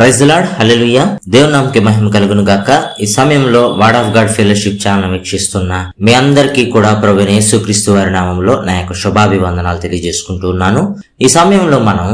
ప్రైజ్లాడ్ hallelujah హల్లెలూయా. నామకి మహిమ కలుగును గాక. ఈ సమయంలో word of God fellowship channel వీక్షిస్తున్న మీ అందరికీ కూడా ప్రభు యేసుక్రీస్తు వారి నామంలో నా యొక్క శుభాభివందనాలు తెలియజేసుకుంటున్నాను ఈ సమయంలో మనం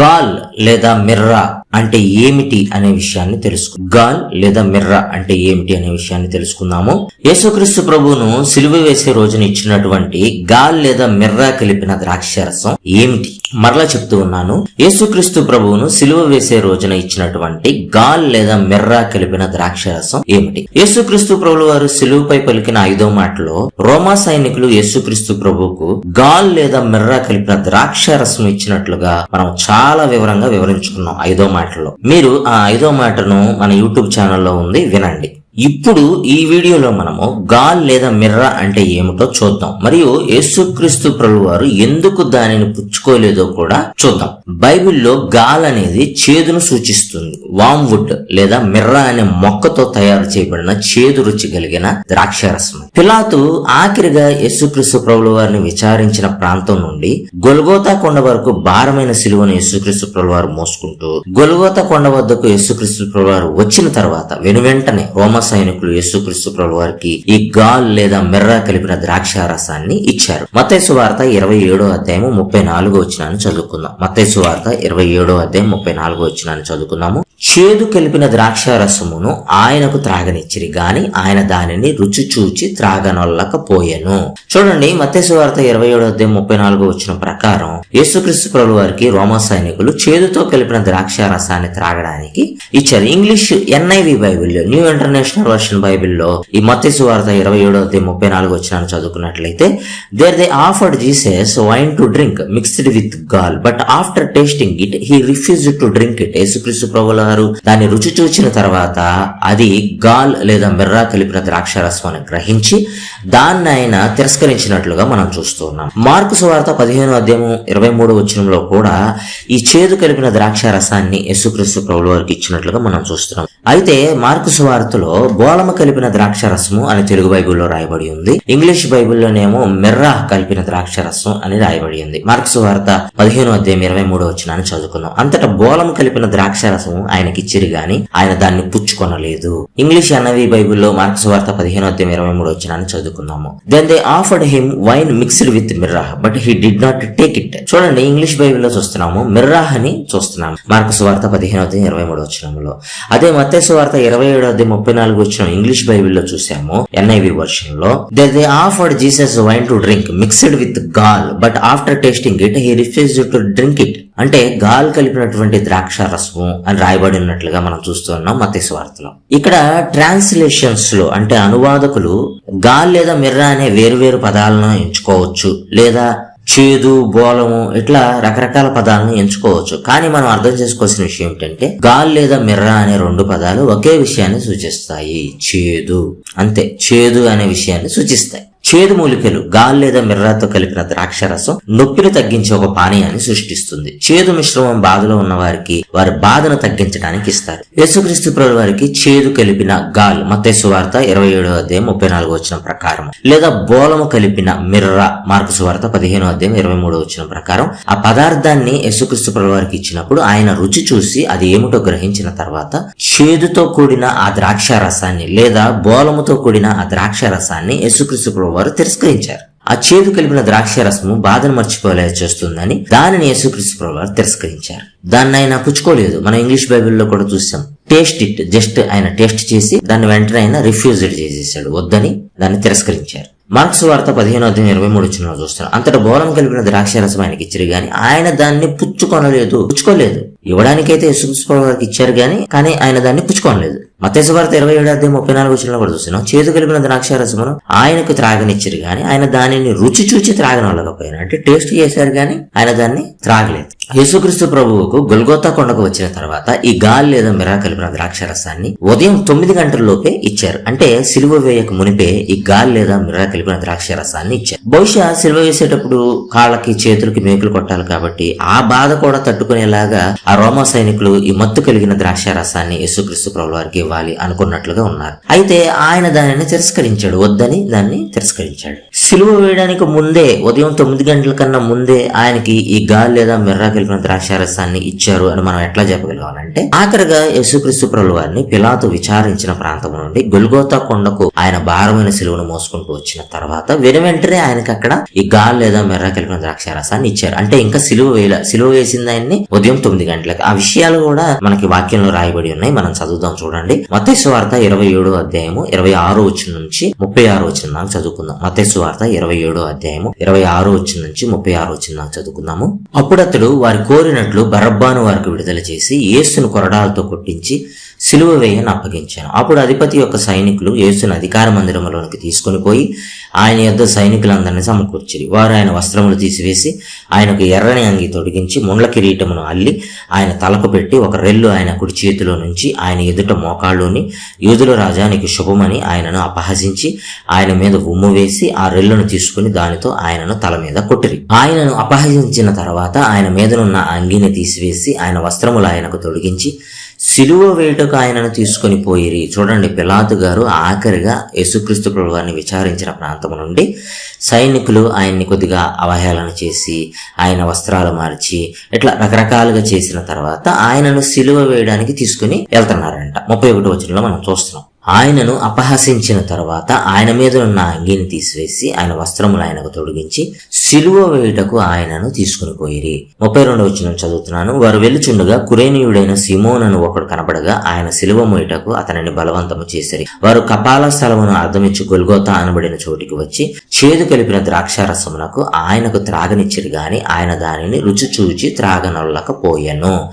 గాల్ లేదా మిర్రా అంటే ఏమిటి అనే విషయాన్ని తెలుసుకు గాల్ లేదా మిర్రా అంటే ఏమిటి అనే విషయాన్ని తెలుసుకుందాము. యేసుక్రీస్తు ప్రభువును సిలువ వేసే రోజున ఇచ్చినటువంటి గాల్ లేదా మిర్రా కలిపిన ద్రాక్షరసం ఏమిటి? మరలా చెప్తూ ఉన్నాను. యేసుక్రీస్తు ప్రభువును సిలువ వేసే రోజున ఇచ్చినటువంటి గాల్ లేదా మిర్రా కలిపిన ద్రాక్షరసం ఏమిటి? యేసుక్రీస్తు ప్రభుల వారు సిలువపై పలికిన ఐదో మాటలో రోమా సైనికులు యేసుక్రీస్తు ప్రభువుకు గాల్ లేదా మిర్రా కలిపిన ద్రాక్షరసం ఇచ్చినట్లుగా మనం చాలా వివరంగా వివరించుకున్నాం. ఐదో మాటల్లో మీరు ఆ ఐదో మాటను మన యూట్యూబ్ ఛానల్లో ఉంది వినండి. ఇప్పుడు ఈ వీడియోలో మనము గాల్ లేదా మిర్ర అంటే ఏమిటో చూద్దాం. మరియు యేసుక్రీస్తు ప్రభు వారు ఎందుకు దానిని పుచ్చుకోలేదో కూడా చూద్దాం. బైబిల్లో గాల్ అనేది చేదును సూచిస్తుంది. వామ్వుడ్ లేదా మిర్ర అనే మొక్కతో తయారు చేయబడిన చేదు రుచి కలిగిన ద్రాక్షరసం. పిలాతు ఆఖరిగా యేసుక్రీస్తు ప్రభుల వారిని విచారించిన ప్రాంతం నుండి గొల్గోతా కొండ వరకు భారమైన సిలువను యేసుక్రీస్తు ప్రభు వారు మోసుకుంటూ గొల్గోతా కొండ వద్దకు యేసుక్రీస్తు ప్రభు వారు వచ్చిన తర్వాత వెనువెంటనే రోమ సైనికులు యేసుక్రీస్తు ప్రభు వారికి ఈ గాల్ లేదా మెర్ర కలిపిన ద్రాక్ష రసాన్ని ఇచ్చారు. మతేసు వార్త ఇరవై ఏడో అధ్యాయము ముప్పై నాలుగో వచ్చినాన్ని చదువుకుందాం. మతేసు వార్త ఇరవై ఏడో అధ్యాయం ముప్పై నాలుగో వచ్చినాన్ని చదువుకుందాము. చేదు కలిపిన ద్రాక్ష రసమును ఆయనకు త్రాగనిచ్చిరి గాని ఆయన దానిని రుచి చూచి త్రాగనొల్లకపోయెను. చూడండి మత్స్సు వార్త ఇరవై ఏడో అధ్యాయం ముప్పై నాలుగో వచ్చిన ప్రకారం యేసుక్రీస్తు ప్రభు వారికి రోమా సైనికులు చేదుతో కలిపిన ద్రాక్ష రసాన్ని త్రాగడానికి ఇచ్చారు. ఇంగ్లీష్ ఎన్ఐవి బైబిల్లో న్యూ ఇంటర్నేషనల్ వర్షన్ బైబిల్లో ఈ మత్స్సు వార్త ఇరవై ఏడో ముప్పై నాలుగు వచ్చిన చదువుకున్నట్లయితే there they offered Jesus wine to drink mixed with gall but after tasting it he refuse to drink it యేసుక్రీస్తు ప్రభుల వారు దాన్ని రుచి చూచిన తర్వాత అది గాల్ లేదా మిర్రా కలిపిన ద్రాక్ష రసం అని గ్రహించి దాన్ని ఆయన తిరస్కరించినట్లుగా మనం చూస్తూ ఉన్నాం. మార్కు సువార్త పదిహేను అధ్యాయం ఇరవై మూడు వచనంలో కూడా ఈ చేదు కలిపిన ద్రాక్ష రసాన్ని యేసుక్రీస్తు ప్రభుల వారికి ఇచ్చినట్లుగా మనం చూస్తున్నాం. అయితే మార్కు సువార్తలో గోళము కలిపిన ద్రాక్ష రసము అని తెలుగు బైబిల్లో రాయబడి ఉంది. ఇంగ్లీష్ బైబిల్లోనేమో మెర్రా కలిపిన ద్రాక్ష రసం అని రాయబడి ఉంది. మార్క్స్ వార్త పదిహేను అధ్యాయం ఇరవై మూడో వచ్చినాన్ని చదువుకున్నాం అంతటా గోళము కలిపిన ద్రాక్ష రసము ఆయనకి ఇచ్చిరి గాని ఆయన దాన్ని పుచ్చుకొనలేదు. ఇంగ్లీష్ అన్నవి బైబిల్లో మార్క్స్ వార్త పదిహేను అధ్యాయం ఇరవై మూడు వచ్చినాన్ని చదువుకున్నాము then they offered him wine mixed with myrrh but he did not take it చూడండి ఇంగ్లీష్ బైబిల్లో చూస్తున్నాము మిర్రా అని చూస్తున్నాము. మార్క్స్ వార్త పదిహేను అధ్యాయం ఇరవై మూడు వచ్చినంలో అదే మత్స్య వార్త ఇరవై ఏడు అధ్యాయం ముప్పై నాలుగు వచ్చిన ఇంగ్లీష్ బైబిల్లో చూసాము NIV వర్షన్లో they they offered Jesus wine to drink mixed with gall but after tasting it he refuse to drink it అంటే గాల్ కలిపినటువంటి ద్రాక్ష రసము అని రాయబడి ఉన్నట్లుగా మనం చూస్తున్నాం మత్తయి సువార్తలో ఇక్కడ ట్రాన్స్లేషన్స్లో అంటే అనువాదకులు గాల్ లేదా మిర్రా అనే వేరు వేరు పదాలను ఎంచుకోవచ్చు లేదా చేదు బోలము ఇట్లా రకరకాల పదాలను ఎంచుకోవచ్చు. కానీ మనం అర్థం చేసుకోవాల్సిన విషయం ఏంటంటే గాల్ లేదా మిర్ర అనే రెండు పదాలు ఒకే విషయాన్ని సూచిస్తాయి. చేదు. అంతే. చేదు అనే విషయాన్ని సూచిస్తాయి. చేదు మూలికలు గాల్ లేదా మిర్రాతో కలిపిన ద్రాక్ష రసం నొప్పిని తగ్గించే ఒక పానీయాన్ని సృష్టిస్తుంది. చేదు మిశ్రమం బాధలో ఉన్న వారికి వారి బాధను తగ్గించడానికి ఇస్తారు. యేసుక్రీస్తు ప్రభు వారికి చేదు కలిపిన గాల్ మత్తేసు వార్త ఇరవై ఏడో అధ్యాయం ముప్పై నాలుగు వచ్చిన ప్రకారం. లేదా బోలము కలిపిన మిర్ర మార్కు సువార్త పదిహేను అధ్యాయం ఇరవై మూడు వచ్చిన ప్రకారం ఆ పదార్థాన్ని యేసుక్రీస్తు ప్రభు వారికి ఇచ్చినప్పుడు ఆయన రుచి చూసి అది ఏమిటో గ్రహించిన తర్వాత చేదుతో కూడిన ఆ ద్రాక్ష రసాన్ని లేదా బోలముతో కూడిన ఆ ద్రాక్ష రసాన్ని యేసుక్రీస్తు ప్రభు వారు తిరస్కరించారు. ఆ చేదు కలిపిన ద్రాక్ష రసము బాధను మర్చిపోలే చేస్తుందని దానిని యేసుక్రీస్తు ప్రభు తిరస్కరించారు. దాన్ని ఆయన పుచ్చుకోలేదు. మనం ఇంగ్లీష్ బైబిల్లో కూడా చూసాం. Taste it. జస్ట్ ఆయన టేస్ట్ చేసి దాన్ని వెంటనే ఆయన రిఫ్యూజ్డ్ చేసేసాడు. వద్దని దాన్ని తిరస్కరించారు. మార్క్స్ వార్త పదిహేను అధ్యాయం ఇరవై మూడు చిన్న చూస్తారు అంతటా బోలం కలిపిన ద్రాక్ష రసం ఆయనకి ఇచ్చారు గాని ఆయన దాన్ని పుచ్చుకొనలేదు. పుచ్చుకోలేదు. ఇవ్వడానికైతే యేసుక్రీస్తు వారికి ఇచ్చారు కానీ కానీ ఆయన దాన్ని పుచ్చుకోనలేదు. మతేసు వార్త ఇరవై ఏడు ముప్పై నాలుగు వచ్చిన కూడా చూస్తున్నాం. చేదు కలిపిన ద్రాక్షారసమును ఆయనకు త్రాగనిచ్చారు కానీ ఆయన దానిని రుచి చూచి త్రాగనలేకపోయినా అంటే టేస్ట్ చేశారు కానీ ఆయన దాన్ని త్రాగలేదు. యేసుక్రీస్తు ప్రభువుకు గొల్గోతా కొండకు వచ్చిన తర్వాత ఈ గాలి లేదా మిరా కలిపిన ద్రాక్ష రసాన్ని ఉదయం తొమ్మిది గంటల్లోపే ఇచ్చారు. అంటే సిలువ వేయక మునిపే ఈ గాలి లేదా మిరా కలిపిన ద్రాక్ష రసాన్ని ఇచ్చారు. బహుశా సిలువ వేసేటప్పుడు కాళ్ళకి చేతులకి మేకులు కొట్టాలి కాబట్టి ఆ బాధ కూడా తట్టుకునేలాగా ఆ రోమా సైనికులు ఈ మత్తు కలిగిన ద్రాక్ష రసాన్ని యేసుక్రీస్తు ప్రభు వారికి ఇవ్వాలి అనుకున్నట్లుగా ఉన్నారు. అయితే ఆయన దానిని తిరస్కరించాడు. వద్దని దాన్ని తిరస్కరించాడు. సిలువ వేయడానికి ముందే ఉదయం తొమ్మిది గంటల కన్నా ముందే ఆయనకి ఈ గాలి లేదా మిర్రా కలిపిన ద్రాక్ష రసాన్ని ఇచ్చారు అని మనం ఎట్లా చెప్పగలగాలంటే ఆఖరిగా యేసుక్రీస్తు ప్రభు వారిని పిలాతు విచారించిన ప్రాంతం నుండి గొల్గోతా కొండకు ఆయన భారమైన సిలువను మోసుకుంటూ వచ్చిన తర్వాత వెను వెంటనే ఆయనకి అక్కడ ఈ గాలి లేదా మిర్రా కలిపిన ద్రాక్ష రసాన్ని ఇచ్చారు. అంటే ఇంకా సిలువ వేయలే సిలువ వేసింది ఆయన్ని ఉదయం తొమ్మిది గంటలకు ఆ విషయాలు కూడా మనకి వాక్యంలో రాయబడి ఉన్నాయి. మనం చదువుదాం చూడండి. మతేసు వార్త ఇరవై ఏడో అధ్యాయము ఇరవై ఆరో వచ్చిన నుంచి ముప్పై ఆరు వచ్చిన దాకా చదువుకుందాం. మతేసు వార్త ఇరవై ఏడో అధ్యాయము ఇరవై ఆరో వచ్చిన నుంచి ముప్పై ఆరు వచ్చిన దాకా చదువుకుందాము. అప్పుడు అతడు వారి కోరినట్లు బరబ్బాను వారికి విడుదల చేసి యేసును కొరడాలతో కొట్టించి సిలువ వేయని అప్పగించాను. అప్పుడు అధిపతి యొక్క సైనికులు యేసును అధికార మందిరంలోనికి తీసుకుని పోయి ఆయన యొద్ద సైనికులందరినీ సమకూర్చిరి. వారు ఆయన వస్త్రములు తీసివేసి ఆయనకు ఎర్రని అంగి తొడిగించి ముండ్ల కిరీటమును అల్లి ఆయన తలకు పెట్టి ఒక రెల్లు ఆయన కుడి చేతిలో నుంచి ఆయన ఎదుట మోకాళ్ళుని యూదుల రాజా నీకు శుభమని ఆయనను అపహసించి ఆయన మీద ఉమ్ము వేసి ఆ రెల్లును తీసుకుని దానితో ఆయనను తల మీద కొట్టిరి. ఆయనను అపహసించిన తర్వాత ఆయన మీదనున్న అంగిని తీసివేసి ఆయన వస్త్రములు ఆయనకు తొడిగించి సిలువ వేటకు ఆయనను తీసుకొని పోయిరి. చూడండి పిలాతు గారు ఆఖరిగా యేసుక్రీస్తు ప్రభు వారిని విచారించిన ప్రాంతం నుండి సైనికులు ఆయన్ని కొద్దిగా అవహేళన చేసి ఆయన వస్త్రాలు మార్చి ఇట్లా రకరకాలుగా చేసిన తర్వాత ఆయనను సిలువ వేయడానికి తీసుకుని వెళ్తున్నారంట. ముప్పై ఒకటి వచనంలో మనం చూస్తున్నాం. ఆయనను అపహసించిన తర్వాత ఆయన మీద ఉన్న అంగిని తీసివేసి ఆయన వస్త్రములు ఆయనకు తొడిగించి సిలువ వేయుటకు ఆయనను తీసుకుని పోయిరి. ముప్పై రెండు వచ్చిన చదువుతున్నాను. వారు వెలుచుండగా కురేనీయుడైన సిమోనను ఒకడు కనబడగా ఆయన సిలువ మోయటకు అతనిని బలవంతము చేసిరి. వారు కపాల స్థలమును అర్థమిచ్చి గొల్గోతా అనబడిన చోటికి వచ్చి చేదు కలిపిన ద్రాక్షారసమునకు ఆయనకు త్రాగనిచ్చిరు గాని ఆయన దానిని రుచి చూచి త్రాగనొల్లకపోయెను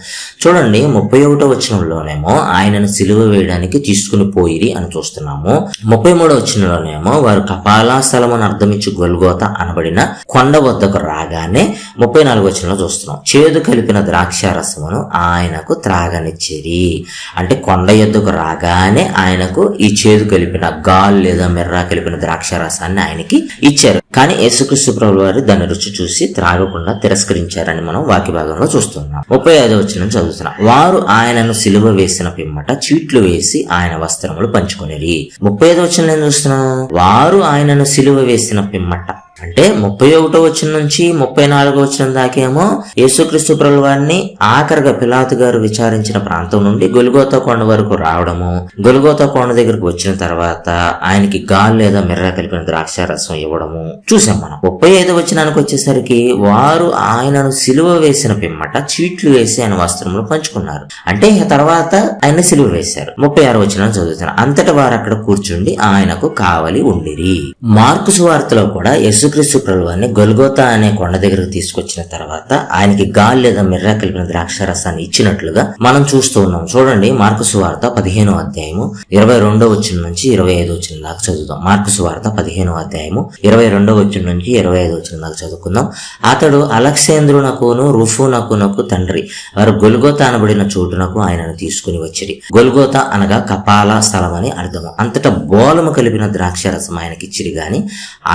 చూడండి ముప్పై ఒకటో వచనంలోనేమో ఆయనను సిలువ వేయడానికి తీసుకుని పోయిరి. అని చూస్తున్నాము. ముప్పై మూడో వచనంలోనేమో వారు కపాలా అని అర్థమించి గొల్గోత అనబడిన కొండ వద్దకు రాగానే ముప్పై నాలుగు వచనంలో చూస్తున్నాం. చేదు కలిపిన ద్రాక్ష రసమును ఆయనకు త్రాగనిచ్చిరి అంటే కొండ ఎద్దుకు రాగానే ఆయనకు ఈ చేదు కలిపిన గాల్ లేదా మిర్రా కలిపిన ద్రాక్ష రసాన్ని ఆయనకి ఇచ్చారు. కానీ యేసుక్రీస్తు ప్రభు వారు దాని రుచి చూసి త్రాగకుండా తిరస్కరించారని మనం వాక్య భాగంలో చూస్తున్నాం. ముప్పై ఐదో వచ్చిన చదువుతున్నాం. వారు ఆయనను సిలువ వేసిన పిమ్మట చీట్లు వేసి ఆయన వస్త్రములు పంచుకునేది ముప్పై ఐదో వచ్చిన చూస్తున్నాం? వారు ఆయనను సిలువ వేసిన పిమ్మట అంటే ముప్పై ఒకటో వచ్చిన నుంచి ముప్పై నాలుగో వచ్చిన దాకేమో యేసుక్రీస్తు ప్రభుల వారిని ఆఖరిగా పిలాతు గారు విచారించిన ప్రాంతం నుండి గొలుగోత కొండ వరకు రావడము. గొలుగోత కొండ దగ్గరకు వచ్చిన తర్వాత ఆయనకి గాలి లేదా మిర్ర కలిపిన ద్రాక్ష రసం ఇవ్వడము. చూసాం మనం. ముప్పై ఐదో వచ్చినానికి వచ్చేసరికి వారు ఆయనను సిలువ వేసిన పిమ్మట చీట్లు వేసి ఆయన వస్త్రములు పంచుకున్నారు. అంటే తర్వాత ఆయన సిలువ వేశారు. ముప్పై ఆరు వచ్చిన చదువుతున్నారు. అంతటి వారు అక్కడ కూర్చుండి ఆయనకు కావలి ఉండిరి. మార్కు సువార్తలో కూడా యేసుక్రీస్తు ప్రభువాన్ని గొల్గోతా అనే కొండ దగ్గరకు తీసుకొచ్చిన తర్వాత ఆయనకి గాలి లేదా మిర్రా కలిపిన ద్రాక్ష రసాన్ని ఇచ్చినట్లుగా మనం చూస్తూ ఉన్నాం. చూడండి మార్కుసు వార్త పదిహేనో అధ్యాయము ఇరవై రెండో వచ్చిన నుంచి ఇరవై ఐదో వచ్చిన దాకా చదువుదాం. మార్కుసు వార్త పదిహేనో అధ్యాయము ఇరవై రెండో వచ్చిన నుంచి ఇరవై ఐదో వచ్చిన దాకా చదువుకుందాం. అతడు అలక్సేంద్రునకును రుఫునకునకు తండ్రి వారు గొల్గోత అనబడిన చోటునకు ఆయనను తీసుకుని వచ్చిరి. గొల్గోత అనగా కపాల స్థలం అని అర్థము. అంతటా బోలము కలిపిన ద్రాక్ష రసం ఆయనకి ఇచ్చిరి గాని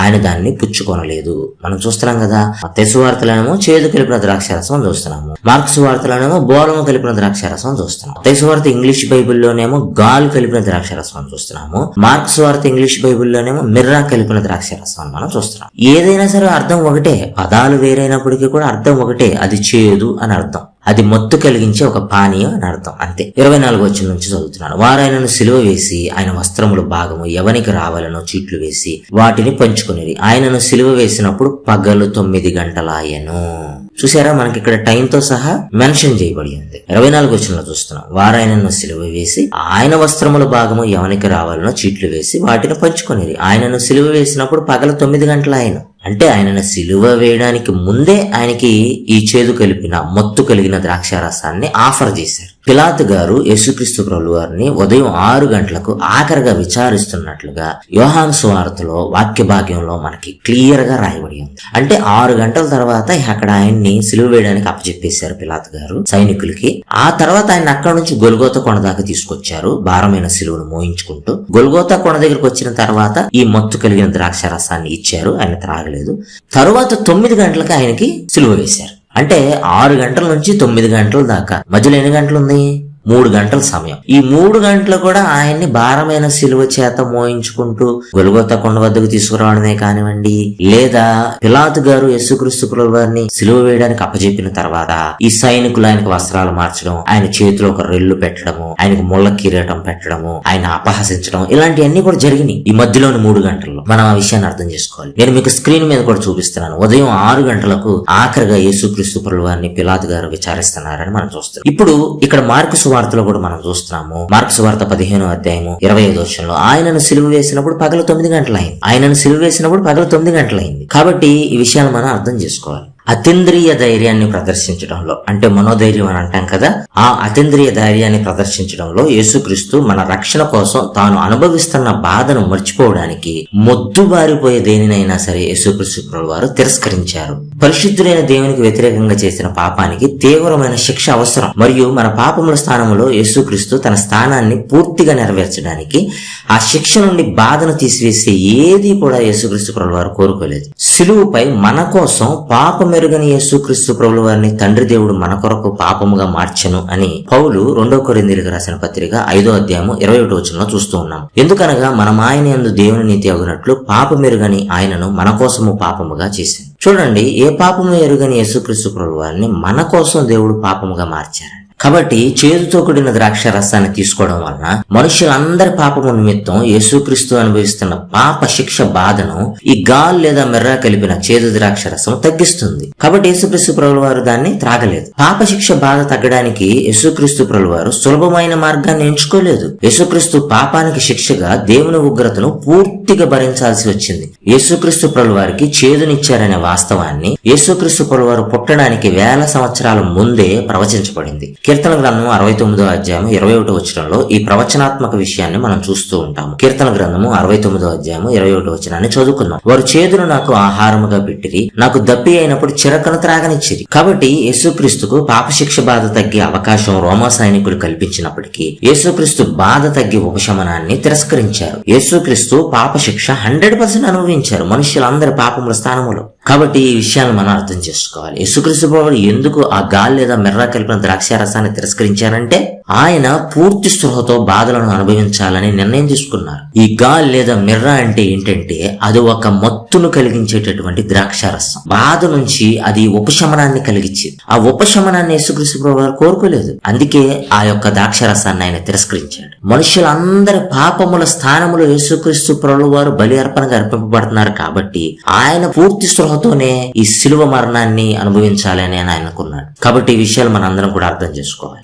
ఆయన దాన్ని పుచ్చుకొనలేదు మనం చూస్తున్నాం కదా తెసు వార్తలనేమో చేదు కలిపిన ద్రాక్ష రసం అని చూస్తున్నాము. మార్క్స్ వార్తలనేమో బోలము కలిపిన ద్రాక్ష రసం అని చూస్తున్నాం తెసు వార్త ఇంగ్లీష్ బైబిల్లోనేమో గాల్ కలిపిన ద్రాక్ష రసం అని చూస్తున్నాము. మార్క్స్ వార్త ఇంగ్లీష్ బైబిల్లోనేమో మిర్రా కలిపిన ద్రాక్ష రసం అని మనం చూస్తున్నాం ఏదైనా సరే అర్థం ఒకటే. పదాలు వేరైనప్పటికీ కూడా అర్థం ఒకటే. అది చేదు అని అర్థం. అది మొత్తు కలిగించే ఒక పానీయం అని అర్థం. అంతే. ఇరవై నాలుగు వచ్చిన నుంచి చదువుతున్నాను. వారాయనను సిలువ వేసి ఆయన వస్త్రములు భాగము ఎవనికి రావాలనో చీట్లు వేసి వాటిని పంచుకునేది ఆయనను సిలువ వేసినప్పుడు పగలు తొమ్మిది గంటలాయను. చూసారా మనకి ఇక్కడ టైంతో సహా మెన్షన్ చేయబడి ఉంది. ఇరవై నాలుగు వచ్చిన చూస్తున్నాం. వారాయనను సిలువ వేసి ఆయన వస్త్రముల భాగము ఎవనికి రావాలనో చీట్లు వేసి వాటిని పంచుకునేది ఆయనను సిలువ వేసినప్పుడు పగల తొమ్మిది గంటల ఆయన అంటే ఆయనను సిలువ వేయడానికి ముందే ఆయనకి ఈ చేదు కలిపిన మత్తు కలిగిన ద్రాక్షారసాన్ని ఆఫర్ చేశారు. పిలాత్ గారు యేసుక్రీస్తు ప్రభు వారిని ఉదయం ఆరు గంటలకు ఆఖరిగా విచారిస్తున్నట్లుగా యోహాన్ సువార్తలో వాక్య భాగ్యంలో మనకి క్లియర్గా రాయబడి ఉంది. అంటే ఆరు గంటల తర్వాత అక్కడ ఆయన్ని సిలువ వేయడానికి అప్పచెప్పేశారు పిలాత్ గారు సైనికులకి. ఆ తర్వాత ఆయన అక్కడ నుంచి గొల్గోత కొండ దాకా తీసుకొచ్చారు భారమైన సిలువను మోయించుకుంటూ. గొల్గోత కొండ దగ్గరకు వచ్చిన తర్వాత ఈ మత్తు కలిగిన ద్రాక్ష రసాన్ని ఇచ్చారు ఆయన త్రాగలేదు. తరువాత తొమ్మిది గంటలకు ఆయనకి సిలువ వేశారు. అంటే ఆరు గంటల నుంచి తొమ్మిది గంటల దాకా. మధ్యలో ఎన్ని గంటలు ఉంది? మూడు గంటల సమయం. ఈ మూడు గంటలు కూడా ఆయన్ని భారమైన సిలువ చేత మోయించుకుంటూ గొలుగొత్త కొండ వద్దకు తీసుకురావడమే కానివ్వండి లేదా పిలాతు గారు యశుక్రీస్తు వారిని సిలువ వేయడానికి అప్పచెప్పిన తర్వాత ఈ సైనికులు ఆయనకు వస్త్రాలు మార్చడం ఆయన చేతిలో ఒక రెల్లు పెట్టడము ఆయనకు ముళ్ళ కిరీటం పెట్టడము ఆయన అపహసించడం ఇలాంటివన్నీ కూడా జరిగినాయి ఈ మధ్యలోని మూడు గంటల్లో. మనం ఆ విషయాన్ని అర్థం చేసుకోవాలి. నేను మీకు స్క్రీన్ మీద కూడా చూపిస్తున్నాను. ఉదయం ఆరు గంటలకు ఆఖరిగా యేసుక్రీస్తు వారిని పిలాతు గారు విచారిస్తున్నారని మనం చూస్తాం ఇప్పుడు ఇక్కడ మార్కు వార్తలో కూడా మనం చూస్తున్నాము. మార్క్స్ వార్త పదిహేను అధ్యాయము ఇరవై ఐదు వర్షంలో ఆయనను సిలువ వేసినప్పుడు పగల తొమ్మిది గంటలైంది. ఆయనను సిలువ వేసినప్పుడు పగల తొమ్మిది గంటలైంది. కాబట్టి ఈ విషయాలు మనం అర్థం చేసుకోవాలి. అతీంద్రియ ధైర్యాన్ని ప్రదర్శించడంలో అంటే మనోధైర్యం అని అంటాం కదా ఆ అతీంద్రియ ధైర్యాన్ని ప్రదర్శించడంలో యేసుక్రీస్తు మన రక్షణ కోసం తాను అనుభవిస్తున్న బాధను మర్చిపోవడానికి మొద్దుబారిపోయే దేనినైనా సరే యేసుక్రీస్తు వారు తిరస్కరించారు. పరిశుద్ధులైన దేవునికి వ్యతిరేకంగా చేసిన పాపానికి తీవ్రమైన శిక్ష అవసరం. మరియు మన పాపముల స్థానంలో యేసుక్రీస్తు తన స్థానాన్ని పూర్తిగా నెరవేర్చడానికి ఆ శిక్ష నుండి బాధను తీసివేసే ఏది కూడా యేసుక్రీస్తు వారు కోరుకోలేదు. సిలువుపై మన కోసం పాప మెరుగని యేసుక్రీస్తు ప్రభుల వారిని తండ్రి దేవుడు మన కొరకు పాపముగా మార్చను అని పౌలు రెండో కొరిందిరికి రాసిన పత్రిక ఐదో అధ్యాయము ఇరవై ఒకటి వచనంలో చూస్తూ ఉన్నాం. ఎందుకనగా మనం ఆయన యందు దేవుని నీతి అగునట్లు పాప మెరుగని ఆయనను మన కోసము పాపముగా చేశాను. చూడండి ఏ పాపము ఎరుగని యేసుక్రీస్తు ప్రభు వారిని మన కోసం దేవుడు పాపముగా మార్చారు? కాబట్టి చేదుతో కూడిన ద్రాక్ష రసాన్ని తీసుకోవడం వలన మనుషులందరి పాపము నిమిత్తం యేసుక్రీస్తు అనుభవిస్తున్న పాప శిక్ష బాధను ఈ గాల్ లేదా మెర్ర కలిపిన చేదు ద్రాక్ష రసం తగ్గిస్తుంది. కాబట్టి యేసుక్రీస్తు ప్రభుల వారు దాన్ని త్రాగలేదు. పాప శిక్ష బాధ తగ్గడానికి యేసుక్రీస్తు ప్రభుల వారు సులభమైన మార్గాన్ని ఎంచుకోలేదు. యేసుక్రీస్తు పాపానికి శిక్షగా దేవుని ఉగ్రతను పూర్తి పూర్తిగా భరించాల్సి వచ్చింది. యేసుక్రీస్తు ప్రభుల వారికి చేదునిచ్చారనే వాస్తవాన్ని యేసుక్రీస్తు ప్రభుల వారు పుట్టడానికి వేల సంవత్సరాల ముందే ప్రవచించబడింది. కీర్తన గ్రంథం అరవై తొమ్మిదో అధ్యాయం ఇరవై ఒకటో వచనంలో ఈ ప్రవచనాత్మక విషయాన్ని మనం చూస్తూ ఉంటాము. కీర్తన గ్రంథము అరవై తొమ్మిదో అధ్యాయం ఇరవై ఒకటో వచనాన్ని చదువుకుందాం. వారు చేదును నాకు ఆహారముగా పెట్టిరి నాకు దప్పి అయినప్పుడు చిరకను త్రాగనిచ్చిరి. కాబట్టి యేసుక్రీస్తుకు పాపశిక్ష బాధ తగ్గే అవకాశం రోమా సైనికులు కల్పించినప్పటికీ యేసుక్రీస్తు బాధ తగ్గి ఉపశమనాన్ని తిరస్కరించారు. యేసుక్రీస్తు పాప పాపశిక్ష హండ్రెడ్ పర్సెంట్ అనుభవించారు మనుషులందరి పాపముల స్థానములో. కాబట్టి ఈ విషయాన్ని మనం అర్థం చేసుకోవాలి. యేసుక్రీస్తు ప్రభు ఎందుకు ఆ గాలి లేదా మెర్ర కలిపిన ద్రాక్ష రసాన్ని తిరస్కరించారంటే ఆయన పూర్తి స్పృహతో బాధలను అనుభవించాలని నిర్ణయం తీసుకున్నారు. ఈ గాలి లేదా మిర్ర అంటే ఏంటంటే అది ఒక మత్తును కలిగించేటటువంటి ద్రాక్ష రసం. బాధ నుంచి అది ఉపశమనాన్ని కలిగించింది. ఆ ఉపశమనాన్ని యేసుక్రీస్తు ప్రభు కోరుకోలేదు. అందుకే ఆ యొక్క ద్రాక్ష రసాన్ని ఆయన తిరస్కరించాడు. మనుషులందరి పాపముల స్థానములో యేసుక్రీస్తు ప్రభు వారు బలి అర్పణగా అర్పింపబడుతున్నారు కాబట్టి ఆయన పూర్తి స్పృహతోనే ఈ శిలువ మరణాన్ని అనుభవించాలని ఆయన అనుకున్నాడు. కాబట్టి ఈ విషయాలు మనందరం అందరం కూడా అర్థం చేసుకోవాలి.